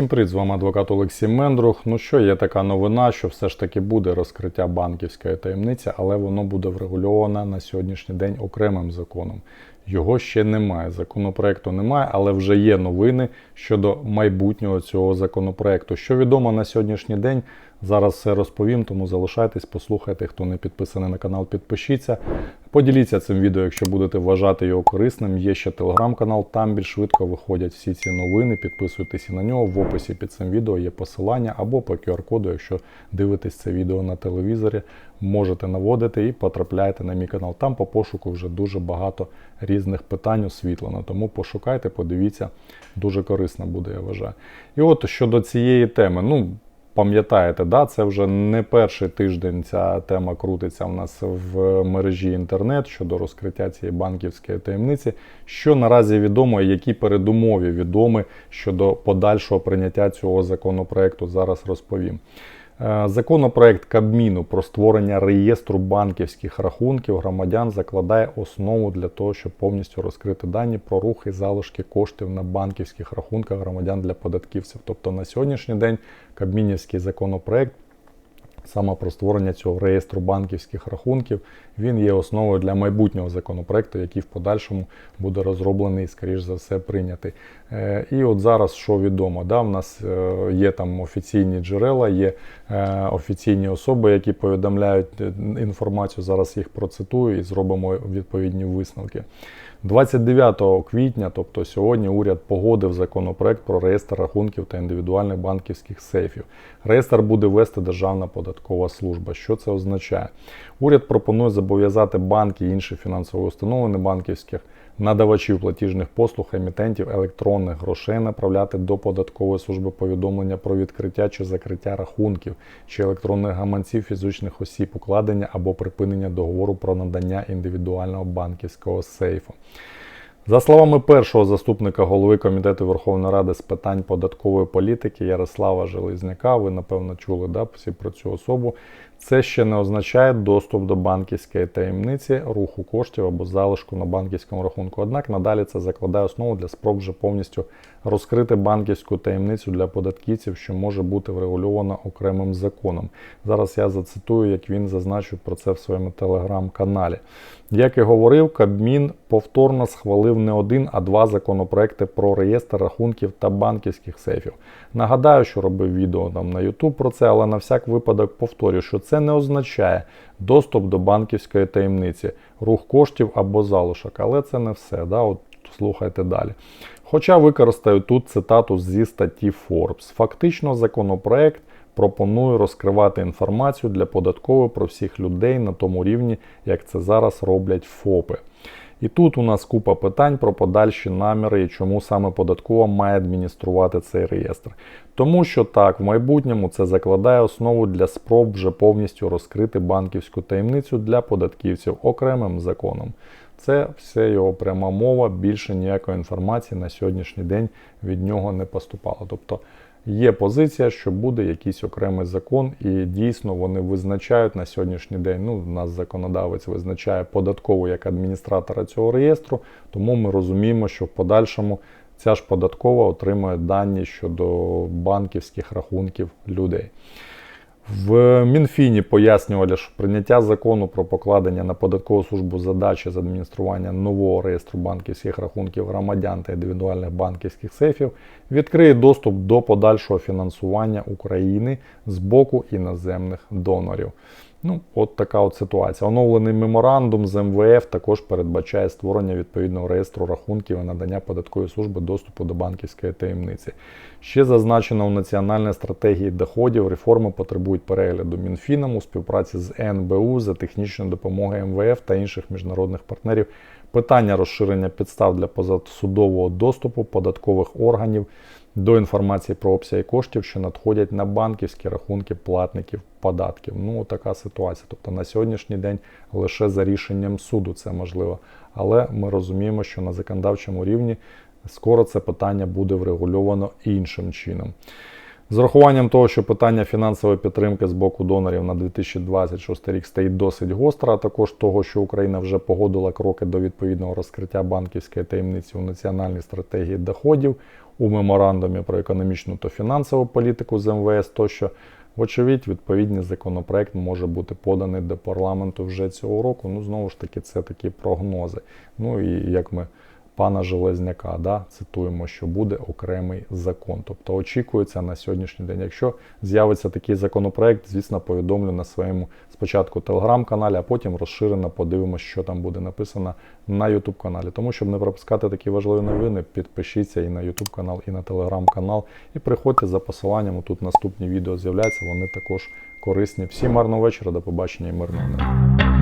Всім привіт, з вами адвокат Олексій Мендрух. Ну що, є така новина, що все ж таки буде розкриття банківської таємниці, але воно буде врегульоване на сьогоднішній день окремим законом. Його ще немає. Законопроекту немає, але вже є новини щодо майбутнього цього законопроекту. Що відомо на сьогоднішній день, зараз все розповім, тому залишайтесь, послухайте. Хто не підписаний на канал, підпишіться. Поділіться цим відео, якщо будете вважати його корисним. Є ще телеграм-канал, там більш швидко виходять всі ці новини. Підписуйтесь і на нього. В описі під цим відео є посилання або по QR-коду, якщо дивитесь це відео на телевізорі, можете наводити і потрапляєте на мій канал. Там по пошуку вже дуже багато різних питань освітлено. Тому пошукайте, подивіться, дуже корисно буде, я вважаю. І от щодо цієї теми, ну. Пам'ятаєте, да, це вже не перший тиждень ця тема крутиться в нас в мережі інтернет щодо розкриття цієї банківської таємниці. Що наразі відомо, і які передумови відомі щодо подальшого прийняття цього законопроекту, зараз розповім. Е, Законопроект Кабміну про створення реєстру банківських рахунків громадян закладає основу для того, щоб повністю розкрити дані про рух і залишки коштів на банківських рахунках громадян для податківців. Тобто на сьогоднішній день Кабмінівський законопроект. Саме про створення цього реєстру банківських рахунків він є основою для майбутнього законопроекту, який в подальшому буде розроблений і, скоріш за все, прийнятий. Е, І от зараз що відомо, да, в нас е, є там офіційні джерела, є е, офіційні особи, які повідомляють інформацію. Зараз їх процитую і зробимо відповідні висновки. 29 квітня, тобто сьогодні, уряд погодив законопроект про реєстр рахунків та індивідуальних банківських сейфів. Реєстр буде вести Державна податкова служба. Що це означає? Уряд пропонує зобов'язати банки і інші фінансові установи небанківських надавачів платіжних послуг, емітентів електронних грошей направляти до податкової служби повідомлення про відкриття чи закриття рахунків чи електронних гаманців фізичних осіб, укладення або припинення договору про надання індивідуального банківського сейфу. За словами першого заступника голови комітету Верховної Ради з питань податкової політики Ярослава Железняка, ви напевно чули да, всі про цю особу. Це ще не означає доступ до банківської таємниці, руху коштів або залишку на банківському рахунку. Однак надалі це закладає основу для спроб вже повністю розкрити банківську таємницю для податківців, що може бути врегульована окремим законом. Зараз я зацитую, як він зазначив про це в своєму телеграм-каналі. Як і говорив, Кабмін повторно схвалив не один, а два законопроекти про реєстр рахунків та банківських сейфів. Нагадаю, що робив відео там на YouTube про це, але на всяк випадок повторюю, що це не означає доступ до банківської таємниці, рух коштів або залишок. Але це не все. Да? От слухайте далі. Хоча використаю тут цитату зі статті Forbes. Фактично, законопроект пропонує розкривати інформацію для податкової про всіх людей на тому рівні, як це зараз роблять ФОПи. І тут у нас купа питань про подальші наміри і чому саме податкова має адмініструвати цей реєстр. Тому що так, в майбутньому це закладає основу для спроб вже повністю розкрити банківську таємницю для податківців окремим законом. Це все його пряма мова, більше ніякої інформації на сьогоднішній день від нього не поступало. Тобто є позиція, що буде якийсь окремий закон, і дійсно вони визначають на сьогоднішній день. Ну, нас законодавець визначає податкову як адміністратора цього реєстру, тому ми розуміємо, що в подальшому ця ж податкова отримує дані щодо банківських рахунків людей. В Мінфіні пояснювали, що прийняття закону про покладення на податкову службу задачі з адміністрування нового реєстру банківських рахунків громадян та індивідуальних банківських сейфів відкриє доступ до подальшого фінансування України з боку іноземних донорів. Ну, от така от ситуація. Оновлений меморандум з МВФ також передбачає створення відповідного реєстру рахунків і надання податкової служби доступу до банківської таємниці. Ще зазначено у національній стратегії доходів реформи потребують перегляду Мінфіном у співпраці з НБУ за технічною допомогою МВФ та інших міжнародних партнерів. Питання розширення підстав для позасудового доступу податкових органів до інформації про обсяги коштів, що надходять на банківські рахунки платників податків. Ну, така ситуація. Тобто на сьогоднішній день лише за рішенням суду це можливо. Але ми розуміємо, що на законодавчому рівні скоро це питання буде врегульовано іншим чином. З урахуванням того, що питання фінансової підтримки з боку донорів на 2026 рік стоїть досить гостро, а також того, що Україна вже погодила кроки до відповідного розкриття банківської таємниці у національній стратегії доходів у меморандумі про економічну та фінансову політику з МВС тощо. Вочевидь, відповідний законопроект може бути поданий до парламенту вже цього року. Ну, знову ж таки, це такі прогнози. Ну і як ми пана Железняка, да, цитуємо, що буде окремий закон. Тобто очікується на сьогоднішній день. Якщо з'явиться такий законопроект, звісно, повідомлю на своєму спочатку телеграм-каналі, а потім розширено подивимося, що там буде написано на YouTube каналі. Тому щоб не пропускати такі важливі новини, підпишіться і на YouTube канал, і на телеграм-канал. І приходьте за посиланням. Тут наступні відео з'являються. Вони також корисні. Всім гарного вечора, до побачення і мирного неба.